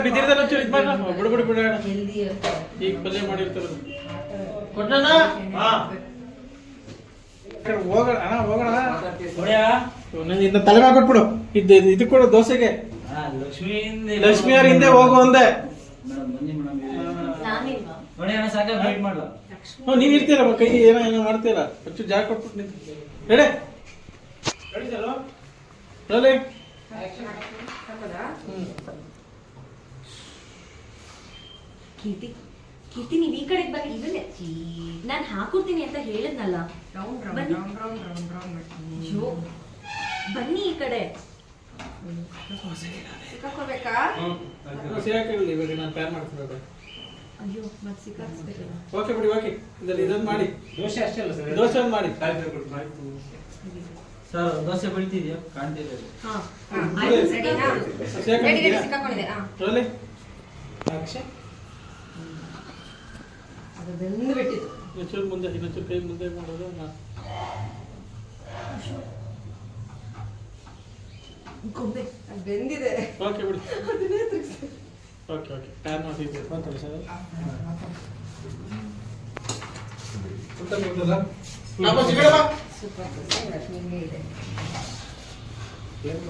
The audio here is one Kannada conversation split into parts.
ಬಿದ್ದಿರ್ತಾರ ಒಂಚೂರು ಇದ್ ಮಾಡ್ರ ಬಿಡು ಬಿಡು ಬಿಡು ಹೆಲ್ದಿ ಇರುತ್ತೆ ಈಗ ಪಲ್ಯ ಮಾಡಿರ್ತಾರ ಕೊಟ್ಟಣ ಹೋಗೋಣ ಅಣ್ಣ ಹೋಗೋಣ. ಒಂದೊಂದು ತಲೆ ಮೇಲೆ ಕೊಟ್ಬಿಡು. ಇದು ಇದು- ಇದು ಕೊಡು ದೋಸೆಗೆ. ಲಕ್ಷ್ಮಿ ಲಕ್ಷ್ಮಿ ಅವ್ರ ಹಿಂದೆ ಹೋಗು ಒಂದೇ ನಾನಿಲ್ವಾ? ಮಾಡು ಹ್ಞೂ ನೀವ್ ಇರ್ತೀರ ಕೈ ಏನೋ ಏನೋ ಮಾಡ್ತೀರ ಒಂಚೂರು ಜಾಗ ಕೊಟ್ಬಿಟ್ಟು ನಿಂತು ರೆಡಿ? ರೆಡಿ ಸರ್ ಹ್ಞೂ ಕೀರ್ತಿ ಕೀರ್ತಿ ನೀವ್ ಈ ಕಡೆಗೆ ಬನ್ನಿ. ಇದನ್ನೇ ನಾನು ಹಾಕೊಡ್ತೀನಿ ಅಂತ ಹೇಳಿದ್ನಲ್ಲ. ರೌಂಡ್ ಬನ್ನಿ. ರೌಂಡ್ ರೌಂಡ್ ರೌಂಡ್ ರೌಂಡ್ ಅಯ್ಯೋ. ಬನ್ನಿ ಈ ಕಡೆ. ಸಿಕ್ಕಾಕೊಳ್ಬೇಕಾ? ಇವಾಗ ನಾನು ಪ್ಯಾನ್ ಮಾಡ್ತಿರೋದು ಅಯ್ಯೋ ಮತ್ತೆ ಸಿಕ್ಕಾಕ್ಸ್ಬೇಕಲ್ಲ ಓಕೆ ಬಿಡಿ ಓಕೆ ಇದ್ರಲ್ಲಿ ಇದೊಂದು ಮಾಡಿ. ದೋಸೆ ಅಷ್ಟೇ ಅಲ್ಲ ಸರ್. ದೋಸೆ ಒಂದು ಮಾಡಿ. ಸರ್ ದೋಸೆ ಬೆಳಿತಿದ್ಯಾ? ಹಾಂ. ಸಿಕ್ಕಾಕೊಂಡಿದೆ ಬೆಂದು ಬಿಟ್ಟಿತ್ತು ಇನ್ನೊಂಚೂರು ಮುಂದೆ ಇನ್ನೊಂಚೂರು ಕೈ ಮುಂದೆ ಮಾಡೋದು ಗೊಂಬೆ ಅದು ಬೆಂದಿದೆ. ಓಕೆ ಬಿಡಿ. ಅದನ್ನೇ ತಿರ್ಗ್ಸಿ. ಓಕೆ ಓಕೆ ಪ್ಯಾನ್ ಮಾಡ್ತಿದ್ದೆ ಬಂತಲ್ಲ ಸರ್. Super super. ಲಕ್ಷ್ಮಿ ಇದೆ. ಏನು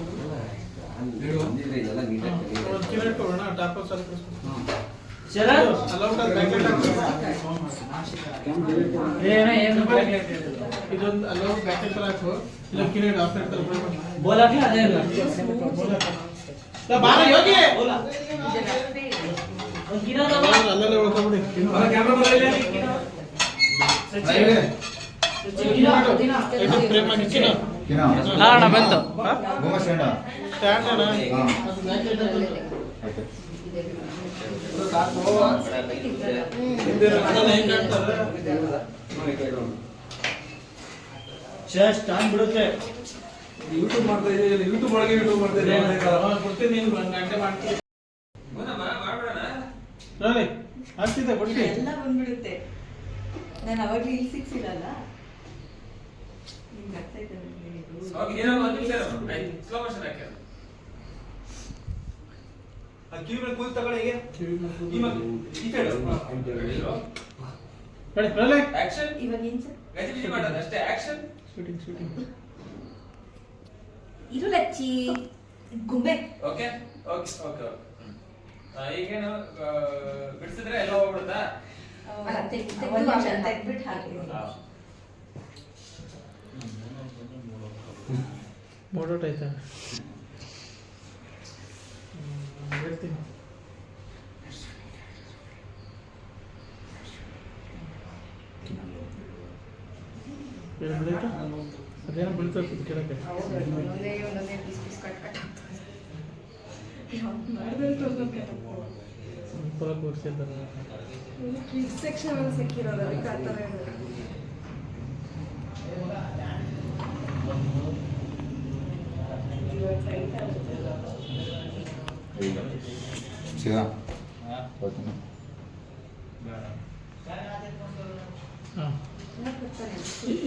ಕಿಲೋ ಕೊಡೋಣ ಟಾಪ್ ಸ್ವಲ್ಪ ಶರತ್ ಅಲೌಟ್ ಪ್ಯಾಕೆಟ್ ಏ ಅಣ್ಣ ಏನು ಬಾಕಿ ಆಗ್ತಿದೆ? ಇದೊಂದು ಅಲೌಟ್ ಪ್ಯಾಕೆಟ್ ಹಾಕು ಇದೊಂದು ಕಿಲೋ ಆಫ್ ಇರ್ತಾರೆ ಬೋಲ್ ಹಾಕ್ಲಾ ಅದೇ ಇಲ್ಲ ಬಾರ ಯೋಗಿ ಒಂದ್ ಕಿಲೋ ತಗೋ. ಅಲ್ಲಲ್ಲೇ ಉಳ್ಕೊಂಬಿಡಿ ಫ್ರೇಮ್ ಮಾಡಿ ಚಿನ್ನ ಹಾ ಅಣ್ಣ ಬಂತು ಸ್ಟ್ಯಾಂಡ್ ಅಣ್ಣ ಅದು ಪ್ಯಾಕೆಟ್ ಅದನ್ನ ಸ್ಟಾಂಡ್ ಬಿಡುತ್ತೆ. ಯೂಟ್ಯೂಬ್ ಮಾಡ್ತಾ ಯೂಟ್ಯೂಬ್ ಒಳಗೆ ಯೂಟ್ಯೂಬ್ ಮಾಡ್ತಾ ಇದ್ದೀವಿ ಕೊಡ್ತೀನಿ ನೀನು ಒಂದು ಗಂಟೆ ಮಾಡ್ತೀನಿ ರೋಲಿ ಆಗ್ತಿದೆ ಕೊಡ್ತೀನಿ. ಎಲ್ಲ ಬಂದ್ಬಿಡುತ್ತೆ. ನಾನು ಅವಾಗ್ಲೂ ಇಲ್ಲಿ ಸಿಕ್ಸಿಲ್ಲಲ್ಲ ನಿಮ್ಗೆ ಅರ್ಥ ಆಯ್ತಾ ಮೋಷನ್ ಹೇಳಿದ್ದು? ಕಿವಿ ಮೇಲೆ ಕೂಲ್ ತಗೊಳ್ಳಿ ಹೇಗೆ? ಕಿವಿ ಈ ಮಗ- ಈ ಕಡೆ ಹಾ. ಇವಾಗ ಏನ್ ಸರ್? ಶೂಟಿಂಗ್ ಶೂಟಿಂಗ್ ಇರು ಲಚ್ಚಿ ಗೊಂಬೆ. ಓಕೆ ಓಕೆ ಓಕೆ ಈಗೇನು ಬಿಡಿಸಿದ್ರೆ ಎಲ್ಲ ಹೋಗ್ಬಿಡುತ್ತಾ? ಅಲ್ಲ, ತೆಗ್- ತೆಗ್ದು ಆಮೇಲೆ ತೆಗ್ದ್ಬಿಟ್ಟು ಹಾಕಿ ಮೋಡೋಟ್ ಆಯ್ತಾ ಹ್ಮ್, ಹೇಳ್ತೀನಿ ಏನು ಬಿಡೈತಾ ಅದೇನೋ ಬೀಳ್ತದೆ ಕೆಳಗೆ ಹೌದು, ಒಂದೊಂದೇ ಒಂದೊಂದೇ ಪೀಸ್ ಪೀಸ್ ಕಟ್ ಕಟ್ ಆಗ್ತದೆ. ಯಾವ್ದು ಮಾಡ್ದಂತ ಒಂದೊಂದು ಕಟ್ ಆಗ್ತದೆ. ಸಿಂಪಲ್ ಕೂರಿಸಿದ್ದಾರೆ ಇದು kids section ಅಲ್ಲಿ ಸಿಕ್ಕಿರೋದು ಅದಕ್ಕೆ ಆ ಥರ ಇದೆ. ಚೆನ್ನಾಗ್ ಬರ್ತಾನೆ.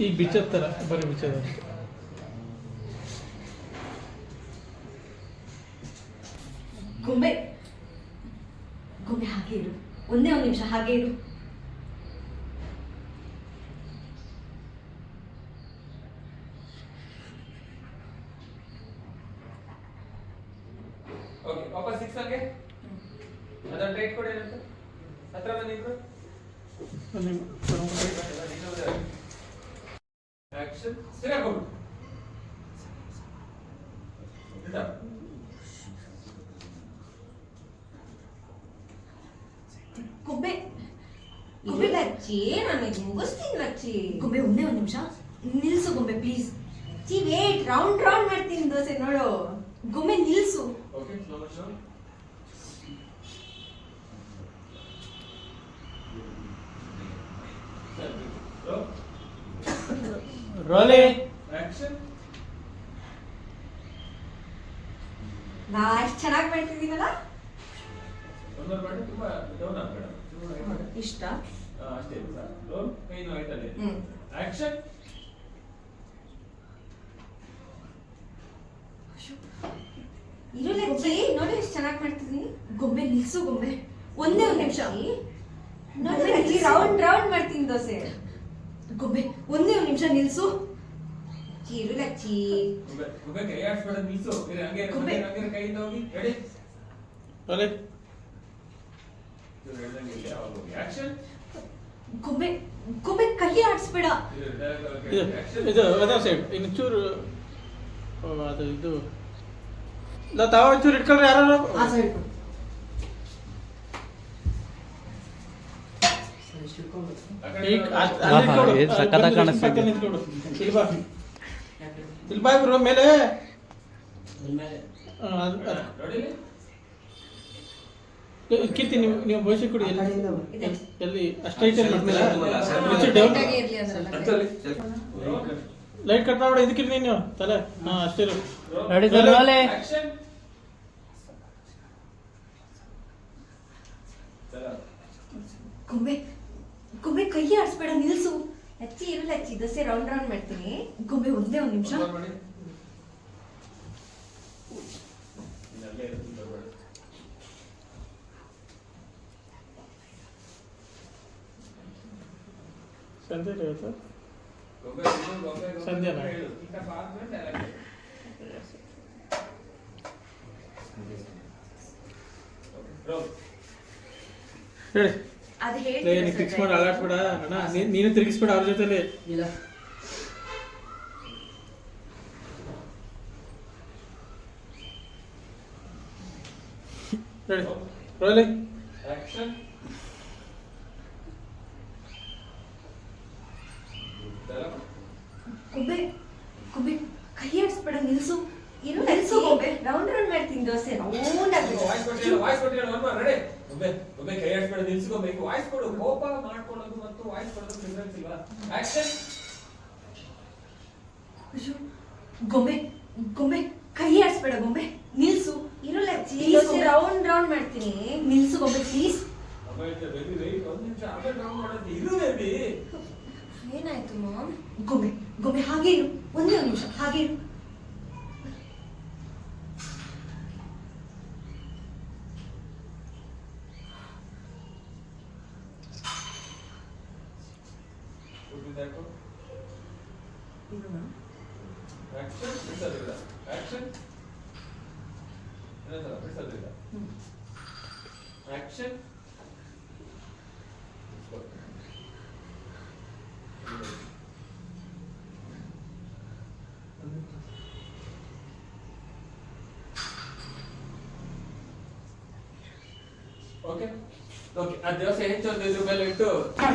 ಈಗ ಬಿಚ್ಚದ ಥರ ಬರೀ ಬಿಚ್ಚದ ಗೊಂಬೆ. ಗೊಂಬೆ ಹಾಗೆ ಇರು. ಒಂದೇ ಒಂದು ನಿಮಿಷ ಹಾಗೆ ಇರು ಓಕೆ ವಾಪಸ್ ಸಿಕ್ಸ್ ಹಂಗೆ ಅದನ್ನ ಟೈಟ್ ಕೊಡಿ ಏನಂತ? ಹತ್ರ ಬಂದಿದ್ರು ಆಕ್ಷನ್ ಸಿಗಾಕೊಂಡು ಗೊಂಬೆ ಇದು ಲಚ್ಚಿ ನಾನು ಇದು ಮುಗಿಸ್ತೀನಿ ಲಚ್ಚಿ ಗೊಂಬೆ ಒಂದೇ ಒಂದು ನಿಮಿಷ. ನಿಲ್ಸು ಗೊಂಬೆ ಪ್ಲೀಸ್ ಚಿ ವೇಟ್ ರೌಂಡ್ ರೌಂಡ್ ಮಾಡ್ತೀನಿ ದೋಸೆ ನೋಡು. ಗೊಂಬೆ ನಿಲ್ಸು. ಓಕೆ ರೋಲಿ ಆಕ್ಷನ್ ನಾ ಎಷ್ಟು ಚೆನ್ನಾಗಿ ಮಾಡ್ತಿದ್ದೀನಲ್ಲ? ಒಂದೊಂದು ಮಾಡಿ ತುಂಬಾ ಡೌನ್ ಆಗ್ಬೇಡ. ಇಷ್ಟ? ಅಷ್ಟೇ ಕೈನು ಆಕ್ಷನ್ ಇರು ನೋಡಿ ಎಷ್ಟು ಚೆನ್ನಾಗಿ ಗೊಂಬೆ ನಿಲ್ಸು ಗೊಂಬೆ. ಒಂದೇ ಒಂದು ನಿಮಿಷ. ರೌಂಡ್. ರೌಂಡ್ ಮಾಡ್ತೀನಿ ದೋಸೆ. ಗೊಂಬೆ ಒಂದೇ ಒಂದು ನಿಮಿಷ ನಿಲ್ಸು. ಚಿರುಲಚ್ಚಿ. ಗೊಂಬೆ. ಗೊಂಬೆ ಕೈ ಆಡಿಸ್ಬೇಡ ಇದು ಅದೇ ಸೈಡ್ ಇನ್ನು ಚೂರು ಓ, ಅದು ಇದು. ನಾ ತಾವ ಒಂಚೂರು ಇಟ್ಕೊಂಡ್ರೆ ಯಾರು ಆ ಸೈಡ್ ಆ ಕಡೆ ಈಗ ಇರೋ- ಅಷ್ಟ್- ಅಲ್ಲಿ ಆಹಾ, ನಿಂತ್ಕೊಡು. ಏನ್ ಅಲ್ಲಿ ಸಖತ್ತಾಗಿ ಬಂದು ಕಾಣಿಸ್ತಾ ಇದೆ. ಪಕ್ಕ ನಿಂತ್ಕೊಡು. ಇಲ್ಲಿ ಬಾ ಇಬ್ರು ಮೇಲೆ. ಆ, ಅದ್- ಅದ್- ನೋಡಿ ಕೀರ್ತಿ ನೀವು ನೀವು ಭವಿಷ್ಯ ಕೊಡಿ ಎಲ್ಲಿ. ಎಲ್ಲಿ ಮಾಡ್ತೀರಾ ಅಂದ್ರಲ್ಲ. ಹತ್ತಲ್ಲಿ. ಲೈಟ್ ಕಟ್ ಮಾಡಿ ಇದಕ್ಕೆ ನೀನು ತಲೆ. ಹಾ ಅಷ್ಟೇ ಆಕ್ಷನ್ ಚಲ ಗೊಂಬೆ ಕೈ ಆಡಿಸ್ಬೇಡ ನಿಲ್ಸು. ಲಚ್ಚಿ ಇರಲ್ಲ ಲಚ್ಚಿ ದೋಸೆ ರೌಂಡ್ ರೌಂಡ್ ಮಾಡ್ತೀನಿ. ಗೊಂಬೆ ಒಂದೇ ಒಂದು ನಿಮಿಷ. ಸಂಜೆ. ಸಂಜೆ? ಹೇಳು. ಅದು ಹೇಳ್ತೀನಿ ಫಿಕ್ಸ್ ಮಾಡಿ ಅಳಾಡ್ಬೇಡ ಅಣ್ಣ. ನೀನು ತಿರುಗಿಸ್ಬೇಡ ಅವ್ರ ಜೊತೆಲಿ. ಹೇಳಿ. ರೋಲಿ Action. Dialogue. ಗೊಂಬೆ ಗೊಂಬೆ ಕೈ ಆಡಿಸ್ಬೇಡ ನಿಲ್ಸು ಇರು ನಿಲ್ಸು ಲಚ್ಚಿ ಗೊಂಬೆ ರೌಂಡ್ ರೌಂಡ್ ಮಾಡ್ತೀನಿ ದೋಸೆ ರೌಂಡ್ ಆಗಿ ವಾಯ್ಸ್ ಕೊಟ್ಟಿಲ್ಲ ಹೇಳುವ ರೆಡಿ ಒಬ್ಬೆ ಒಬ್ಬೆ ಕೈ ಆಡಿಸ್ಬೇಡ ನಿಲ್ಸ್ಕೋಬೇಕು. ವಾಯ್ಸ್ ಕೊಡು ಕೋಪ ಮಾಡ್ಕೊಳ್ಳೋದು ಮತ್ತು ವಾಯ್ಸ್ ಕೊಡೋದು ಡಿಫರೆನ್ಸ್ ಇಲ್ವಾ ಆಕ್ಷನ್ ಗೊಂಬೆ ಗೊಂಬೆ ಕೈ ಆಡಿಸ್ಬೇಡ ಗೊಂಬೆ. ನಿಲ್ಸು. ಇರಲ್ಲ. ರೌಂಡ್ ರೌಂಡ್ ಮಾಡ್ತೀನಿ. ನಿಲ್ಸು ಗೊಂಬೆ ಪ್ಲೀಸ್ ಏನಾಯ್ತು ಮಾಮ್ ಗೊಂಬೆ ಗೊಂಬೆ ಹಾಗೆ ಇರು. ಒಂದೇ ಒಂದು ನಿಮಿಷ ಹಾಗೆ ಇರು. ಕೂತಿದ್ದಾಕು ಆಕ್ಷನ್ ಬಿಡ್ಸೋದಿಲ್ಲ ಆಕ್ಷನ್ ಇನ್ನೊಂದ್ಸಲ ಬಿಡ್ಸೋದಿಲ್ಲ ಆಕ್ಷನ್ ಓಕೆ ಓಕೆ ಆ ದಿವಸ ಹೆಚ್ಚು ಒಂದು ಇದ್ರ ಮೇಲೆ ಇಟ್ಟು. ಹಾ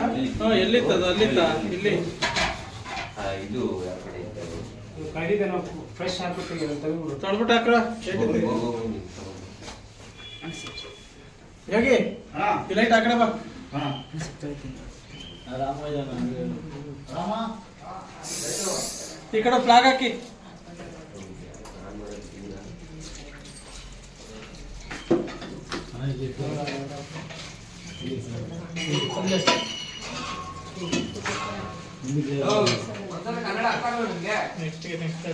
ಎಲ್ಲಿತ್ತ ಅದು? ಅಲ್ಲಿತ್ತ? ಇಲ್ಲಿ. ಆ, ಇದು ಯಾವ ಕಡೆ ಇತ್ತು ಫ್ರೆಶ್ ಹಾಕ್ಬಿಟ್ಟು ತೆಗೆದ್ಬಿಡು ತೊಳ್ಬಿಟ್ಟು ಹಾಕಳ ಹೋಗಿ, ಹೋಗಿ, ಹೋಗಿ, ನೀನು ತಗೊಂಡು. ಈ ಲೈಟ್ ಕಡೆ ಬಾ. ಈ ಕಡೆ ಫ್ಲಾಗ್ ಹಾಕಿ. ನಾನ್ ಮಾಡೋದು. ಒಂದ್ಸಲ ಕನ್ನಡ ಅರ್ಥ ಆಗಲ್ಲ ನಿಮ್ಗೆ ನೆಕ್ಸ್ಟ್ ನೆಕ್ಸ್ಟ್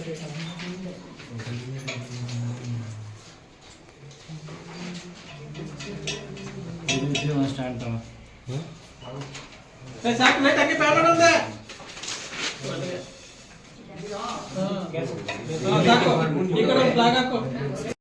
ಸಾಕು ಲೈಟ್ ಹಾಕಿ ಫ್ಯಾನ್ ಮಾಡೋದೆ ಸಾಕು ಈ ಕಡೆ ಫ್ಲಾಗ್ ಹಾಕು